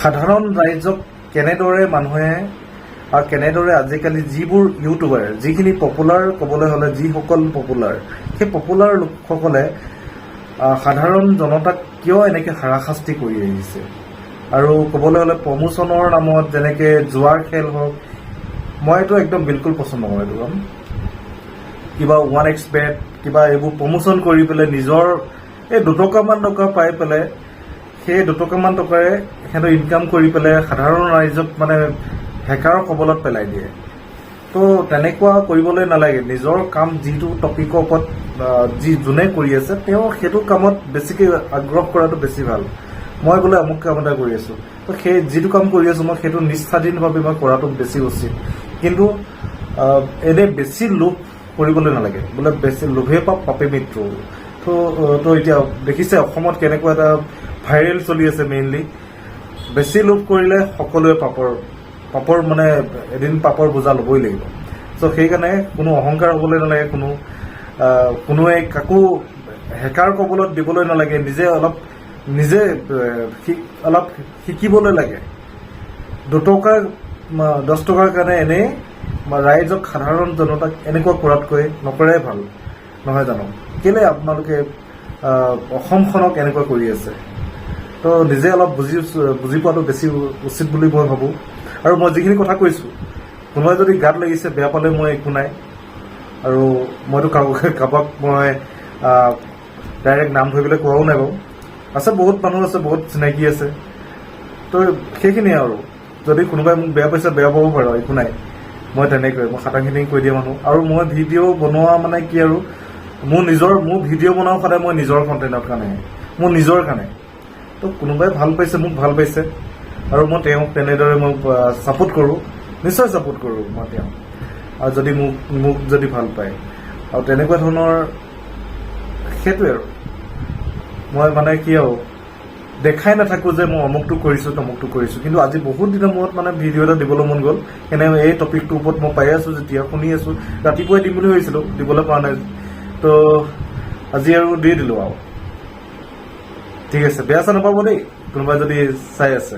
সাধাৰণ ৰাইজক কেনেদৰে মানুহে আৰু কেনেদৰে আজিকালি যিবোৰ ইউটিউবাৰ যিখিনি পপুলাৰ ক'বলৈ হ'লে যিসকল পপুলাৰ সেই পপুলাৰ লোকসকলে সাধাৰণ জনতাক কিয় এনেকৈ হাৰাশাস্তি কৰি আহিছে? আৰু ক'বলৈ হ'লে প্ৰমোচনৰ নামত যেনেকৈ জোৱাৰ খেল হওক মইতো একদম বিলকুল পচন্দ নকৰোঁ এইটো কাম। কিবা ওৱান এক্স বেট কিবা এইবোৰ প্ৰমোচন কৰি পেলাই নিজৰ এই দুটকামান টকা পাই পেলাই সেই দুটকামান টকাৰে সিহঁতৰ ইনকাম কৰি পেলাই সাধাৰণ ৰাইজক মানে হেকাৰৰ কবলত পেলাই দিয়ে। তো তেনেকুৱা কৰিবলৈ নালাগে। নিজৰ কাম যিটো টপিকৰ ওপৰত যি যোনে কৰি আছে তেওঁ সেইটো কামত বেছিকৈ আগ্ৰহ কৰাটো বেছি ভাল। মই বোলে অমুক কাম এটা কৰি আছোঁ। তো সেই যিটো কাম কৰি আছোঁ মই সেইটো নিস্বাধীনভাৱে মই কৰাটো বেছি উচিত। কিন্তু আহ, এনে বেছি লোভ কৰিবলৈ নালাগে। বোলে বেছি লোভে পাপ পাপে মৃত্যু। তো তো এতিয়া দেখিছে অসমত কেনেকুৱা এটা ভাইৰেল চলি আছে মেইনলি বেছি লোভ কৰিলে সকলোৱে পাপৰ পাপৰ মানে এদিন পাপৰ বোজা ল'বই লাগিব। চ' সেইকাৰণে কোনো অহংকাৰ হ'বলৈ নালাগে কোনো কোনোৱে কাকো হেকাৰ কবলত দিবলৈ নালাগে নিজে অলপ নিজে অলপ শিকিবলৈ লাগে। দুটকা দহ টকাৰ কাৰণে এনেই ৰাইজক সাধাৰণ জনতাক এনেকুৱা কৰাতকৈ নকৰাই ভাল। নহয় জানো? কেলে আপোনালোকে অসমখনক এনেকুৱা কৰি আছে? তো নিজে অলপ বুজি বুজি পোৱাটো বেছি উচিত বুলি মই ভাবোঁ। আৰু মই যিখিনি কথা কৈছোঁ কোনোবাই যদি গাত লাগিছে বেয়া পালে মই একো নাই। আৰু মইতো কাৰোবাক কাৰোবাক মই ডাইৰেক্ট নাম ধৰিবলৈ কোৱাও নাই বাৰু। আছে বহুত মানুহ আছে বহুত চিনাকি আছে। তো সেইখিনিয়ে আৰু। যদি কোনোবাই মোক বেয়া পাইছে বেয়া পাব পাৰে একো নাই। মই তেনেকৈ মই খাটাংখিনি কৈ দিয়া মানুহ। আৰু মই ভিডিঅ' বনোৱা মানে কি আৰু মোৰ নিজৰ মোৰ ভিডিঅ' বনাওঁ সদায় মই নিজৰ কণ্টেণ্টৰ কাৰণে। মোৰ নিজৰ কাৰণে। তো কোনোবাই ভালো পাইছে, মোক ভালো পাইছে। আৰু মই তেওঁক তেনেদৰে মই ছাপোৰ্ট কৰোঁ। নিশ্চয় ছাপোৰ্ট কৰোঁ মই তেওঁক। আৰু যদি মোক মোক যদি ভালো পায়। আৰু তেনেকুৱা ধৰণৰ সেইটোৱে আৰু। মই মানে কি আৰু, দেখাই নাথাকোঁ যে মই অমুকটো কৰিছোঁ, তমুকটো কৰিছোঁ। কিন্তু আজি বহুত দিনৰ মূৰত মানে ভিডিঅ' এটা দিবলৈ মন গ'ল। এনে এই টপিকটোৰ ওপৰত মই পাই আছোঁ, যেতিয়া শুনি আছোঁ। ৰাতিপুৱাই দিম বুলি ভাবিছিলোঁ, দিবলৈ পৰা নাই। তো আজি আৰু দি দিলোঁ আৰু। ঠিক আছে বেয়া চেয়া নাপাব দেই কোনোবাই যদি চাই আছে।